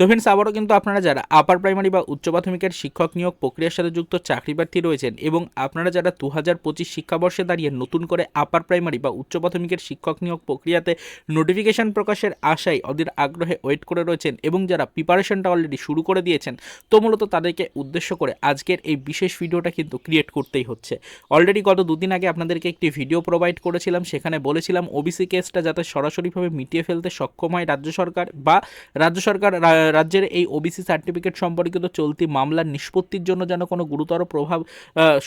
তো ফ্রেন্ডস আবারও কিন্তু আপনারা যারা আপার প্রাইমারি বা উচ্চ প্রাথমিকের শিক্ষক নিয়োগ প্রক্রিয়ার সাথে যুক্ত চাকরি প্রার্থী রয়েছেন এবং আপনারা যারা দু হাজার পঁচিশ শিক্ষাবর্ষে দাঁড়িয়ে নতুন করে আপার প্রাইমারি বা উচ্চ প্রাথমিকের শিক্ষক নিয়োগ প্রক্রিয়াতে নোটিফিকেশন প্রকাশের আশায় অধীর আগ্রহে ওয়েট করে রয়েছেন এবং যারা প্রিপারেশনটা অলরেডি শুরু করে দিয়েছেন, তো মূলত তাদেরকে উদ্দেশ্য করে আজকের এই বিশেষ ভিডিওটা কিন্তু ক্রিয়েট করতেই হচ্ছে। অলরেডি গত দুদিন আগে আপনাদেরকে একটি ভিডিও প্রোভাইড করেছিলাম, সেখানে বলেছিলাম ওবিসি কেসটা যাতে সরাসরিভাবে মিটিয়ে ফেলতে সক্ষম হয় রাজ্য সরকার বা রাজ্য সরকার রাজ্যের এই ওবিসি সার্টিফিকেট সম্পর্কিত চলতি মামলার নিষ্পত্তির জন্য যেন কোনো গুরুতর প্রভাব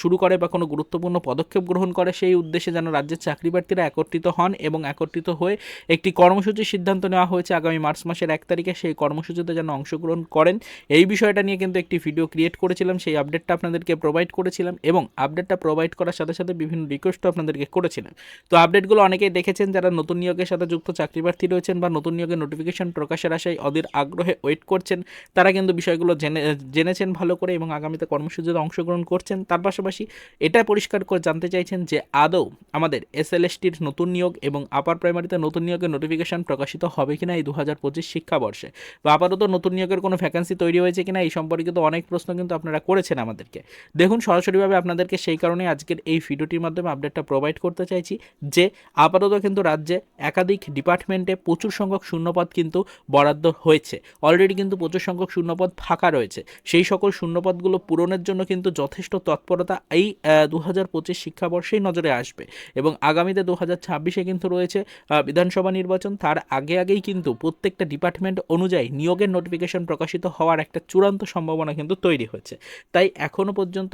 শুরু করে বা কোনো গুরুত্বপূর্ণ পদক্ষেপ গ্রহণ করে, সেই উদ্দেশ্যে যেন রাজ্যের চাকরি প্রার্থীরা একত্রিত হন এবং একত্রিত হয়ে একটি কর্মসূচির সিদ্ধান্ত নেওয়া হয়েছে আগামী মার্চ মাসের এক তারিখে। সেই কর্মসূচিতে যেন অংশগ্রহণ করেন। এই বিষয়টা নিয়ে কিন্তু একটি ভিডিও ক্রিয়েট করেছিলাম। সেই আপডেটটা আপনাদেরকে প্রোভাইড করেছিলাম এবং আপডেটটা প্রোভাইড করার সাথে সাথে বিভিন্ন রিকোয়েস্টও আপনাদেরকে করেছিলাম। তো আপডেটগুলো অনেকেই দেখেছেন, যারা নতুন নিয়োগের সাথে যুক্ত চাকরি প্রার্থী রয়েছেন বা নতুন নিয়োগের নোটিফিকেশন প্রকাশের আশায় অধীর আগ্রহে ওয়েট করছেন, তারা কিন্তু বিষয়গুলো জেনে, জেনেছেন ভালো করে এবং আগামীতে কর্মসূচিতে অংশগ্রহণ করছেন। তার পাশাপাশি এটা পরিষ্কার করে জানতে চাইছেন যে আদৌ আমাদের এসএলএসটির নতুন নিয়োগ এবং আপার প্রাইমারিতে নতুন নিয়োগের নোটিফিকেশন প্রকাশিত হবে কিনা এই দু হাজার পঁচিশ শিক্ষাবর্ষে? বা আপাতত নতুন নিয়োগের কোনো ভ্যাকান্সি তৈরি হয়েছে কিনা এই সম্পর্কিত অনেক প্রশ্ন কিন্তু আপনারা করেছেন আমাদেরকে। দেখুন, সরাসরিভাবে আপনাদেরকে সেই কারণে আজকের এই ভিডিওটির মাধ্যমে আপডেটটা প্রোভাইড করতে চাইছি যে, আপাতত কিন্তু রাজ্যে একাধিক ডিপার্টমেন্টে প্রচুর সংখ্যক শূন্যপদ কিন্তু বরাদ্দ হয়েছে। অলরেডি কিন্তু প্রচুর সংখ্যক শূন্যপদ ফাঁকা রয়েছে। সেই সকল শূন্যপদগুলো পূরণের জন্য কিন্তু যথেষ্ট তৎপরতা এই দু হাজার পঁচিশ শিক্ষাবর্ষেই নজরে আসবে। এবং আগামীতে দু হাজার ছাব্বিশে কিন্তু রয়েছে বিধানসভা নির্বাচন। তার আগে আগেই কিন্তু প্রত্যেকটা ডিপার্টমেন্ট অনুযায়ী নিয়োগের নোটিফিকেশন প্রকাশিত হওয়ার একটা চূড়ান্ত সম্ভাবনা কিন্তু তৈরি হয়েছে। তাই এখনও পর্যন্ত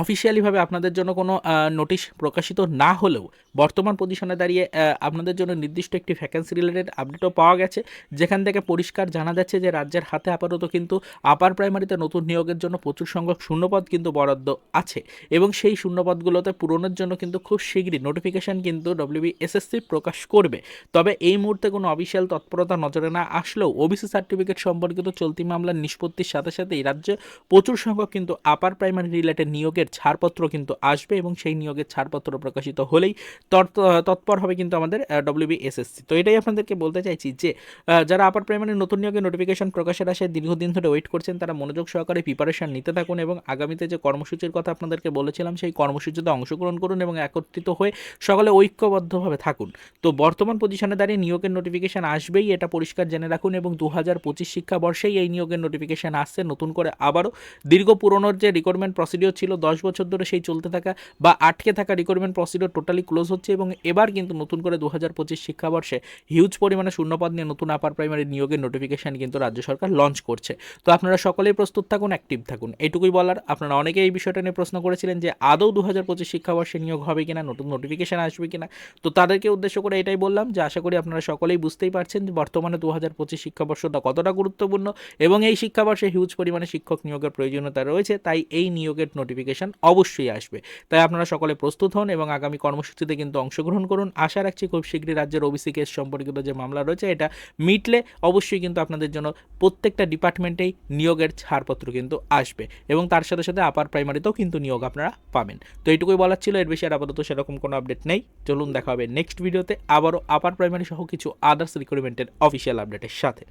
অফিসিয়ালিভাবে আপনাদের জন্য কোনো নোটিশ প্রকাশিত না হলেও বর্তমান পজিশনে দাঁড়িয়ে আপনাদের জন্য নির্দিষ্ট একটি ভ্যাকেন্সি রিলেটেড আপডেটও পাওয়া গেছে, যেখান থেকে পরিষ্কার জানা যাচ্ছে যে রাজ্যের হাতে আপাতত কিন্তু আপার প্রাইমারিতে নতুন নিয়োগের জন্য প্রচুর সংখ্যক শূন্যপদ কিন্তু বরাদ্দ আছে এবং সেই শূন্যপদগুলোতে পূরণের জন্য কিন্তু খুব শীঘ্রই নোটিফিকেশন কিন্তু ডব্লিউবি এসএসসি প্রকাশ করবে। তবে এই মুহূর্তে কোনো অফিসিয়াল তৎপরতা নজরে না আসলেও ওবিসি সার্টিফিকেট সম্পর্কিত চলতি মামলার নিষ্পত্তির সাথে সাথেই রাজ্যে প্রচুর সংখ্যক কিন্তু আপার প্রাইমারি রিলেটেড নিয়োগের ছাড়পত্র কিন্তু আসবে এবং সেই নিয়োগের ছাড়পত্র প্রকাশিত হলেই তৎ- তৎপর হবে কিন্তু আমাদের ডব্লিউবি এসএসসি তো এটাই আপনাদেরকে বলতে চাইছি যে যারা আপার প্রাইমারি নতুন নিয়োগের নোটিফিকেশন প্রকাশের আসে দীর্ঘদিন ধরে ওয়েট করছেন, তারা মনোযোগ সহকারে প্রিপারেশন নিতে থাকুন এবং আগামীতে যে কর্মসূচির কথা আপনাদেরকে বলেছিলাম, সেই কর্মসূচিতে অংশগ্রহণ করুন এবং একত্রিত হয়ে সকলে ঐক্যবদ্ধভাবে থাকুন। তো বর্তমান পজিশনে দাঁড়িয়ে নিয়োগের নোটিফিকেশন আসবেই, এটা পরিষ্কার জেনে রাখুন এবং দু হাজার পঁচিশ শিক্ষাবর্ষেই এই নিয়োগের নোটিফিকেশন আসছে। নতুন করে আবারও দীর্ঘ পুরনোর যে রিক্রুটমেন্ট প্রসিডিওর ছিল, দশ বছর ধরে সেই চলতে থাকা বা আটকে থাকা রিক্রুটমেন্ট প্রসিডিওর টোটালি ক্লোজ হচ্ছে এবং এবার কিন্তু নতুন করে দু হাজার পঁচিশ শিক্ষাবর্ষে হিউজ পরিমাণে শূন্যপদ নিয়ে নতুন আপার প্রাইমারি নিয়োগের নোটিফিকেশন কিন্তু রাজ্য সরকার লঞ্চ করছে। তো আপনারা সকলেই প্রস্তুত থাকুন অ্যাক্টিভ থাকুন। এটুকুই বলার, আপনারা অনেকেই এই বিষয়টা নিয়ে প্রশ্ন করেছিলেন যে আদৌ দু হাজার পঁচিশ শিক্ষাবর্ষে নিয়োগ হবে কিনা, নতুন নোটিফিকেশান আসবে কিনা। তো তাদেরকে উদ্দেশ্য করে এটাই বললাম যে আশা করি আপনারা সকলেই বুঝতেই পারছেন যে বর্তমানে দু হাজার পঁচিশ শিক্ষাবর্ষটা কতটা গুরুত্বপূর্ণ এবং এই শিক্ষাবর্ষে হিউজ পরিমাণে শিক্ষক নিয়োগের প্রয়োজনীয়তা রয়েছে, তাই এই নিয়োগের নোটিফিকেশন অবশ্যই আসবে। তাই আপনারা সকলে প্রস্তুত হন এবং আগামী কর্মসূচিতে কিন্তু অংশগ্রহণ করুন। আশা রাখছি খুব শীঘ্রই রাজ্যের ওবিসি কেস সম্পর্কিত যে মামলা রয়েছে, এটা মিটলে অবশ্যই কিন্তু আপনাদের জন্য প্রত্যেকটা ডিপার্টমেন্টেই নিয়োগের ছাড়পত্র কিন্তু আসবে এবং তার সাথে সাথে আপার প্রাইমারিতেও কিন্তু নিয়োগ আপনারা পাবেন। তো এইটুকুই বলার ছিল, এর বেশি আর আপাতত সেরকম কোনো আপডেট নেই। চলুন দেখা হবে নেক্সট ভিডিওতে আবারও আপার প্রাইমারি সহ কিছু আদার্স রিক্রুটমেন্টের অফিসিয়াল আপডেটের সাথে।